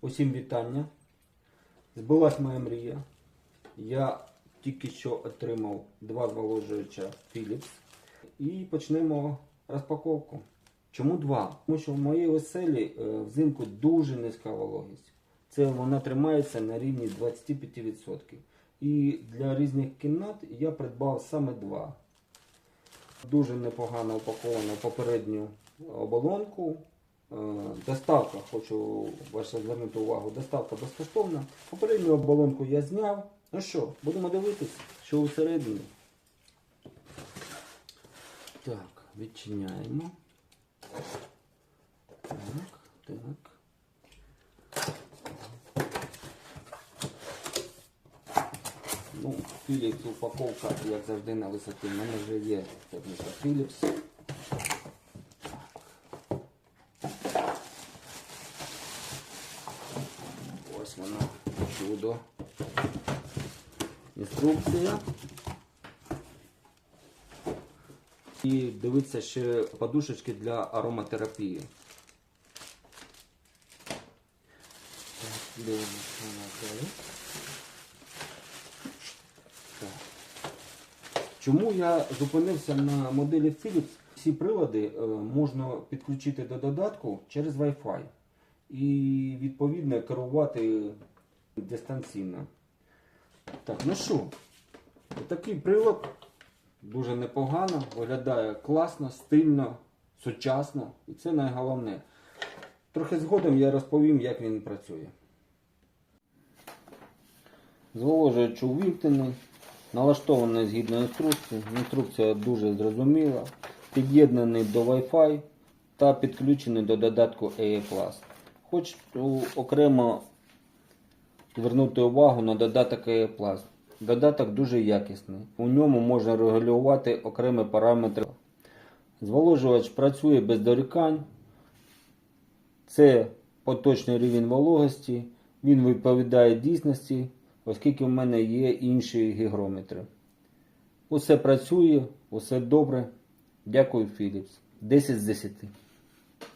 Усім вітання. Збулась моя мрія. Я тільки що отримав два зволожуюча Philips. І почнемо розпаковку. Чому два? Тому що в моїй оселі е, взимку дуже низька вологість. Це вона тримається на рівні 25%. І для різних кімнат я придбав саме два. Дуже непогано упаковано попередню оболонку. Е, Доставка, хочу вашу звернути увагу, доставка безкоштовна. Попередню оболонку я зняв. Ну що, будемо дивитися, що усередині. Так, відчиняємо. Так, так. Ну, Philips упаковка, як завжди, на висоті. У мене вже є техніка Воно чудо. Інструкція. І дивіться ще подушечки для ароматерапії. Так. Чому я зупинився на моделі Philips? Всі прилади е, можна підключити до додатку через Wi-Fi і відповідно керувати дистанційно. Так, ну що, такий прилад дуже непогано, виглядає класно, стильно, сучасно. І це найголовне. Трохи згодом я розповім, як він працює. Зволожуючи увімкнений, налаштований згідно інструкції. Інструкція дуже зрозуміла. Під'єднаний до Wi-Fi та підключений до додатку EA+. Хочу окремо звернути увагу на додаток EA+. Додаток дуже якісний. У ньому можна регулювати окремі параметри. Зволожувач працює без дорікань. Це поточний рівень вологості. Він відповідає дійсності, оскільки в мене є інші гігрометри. Усе працює, усе добре. Дякую, Philips. 10 з 10.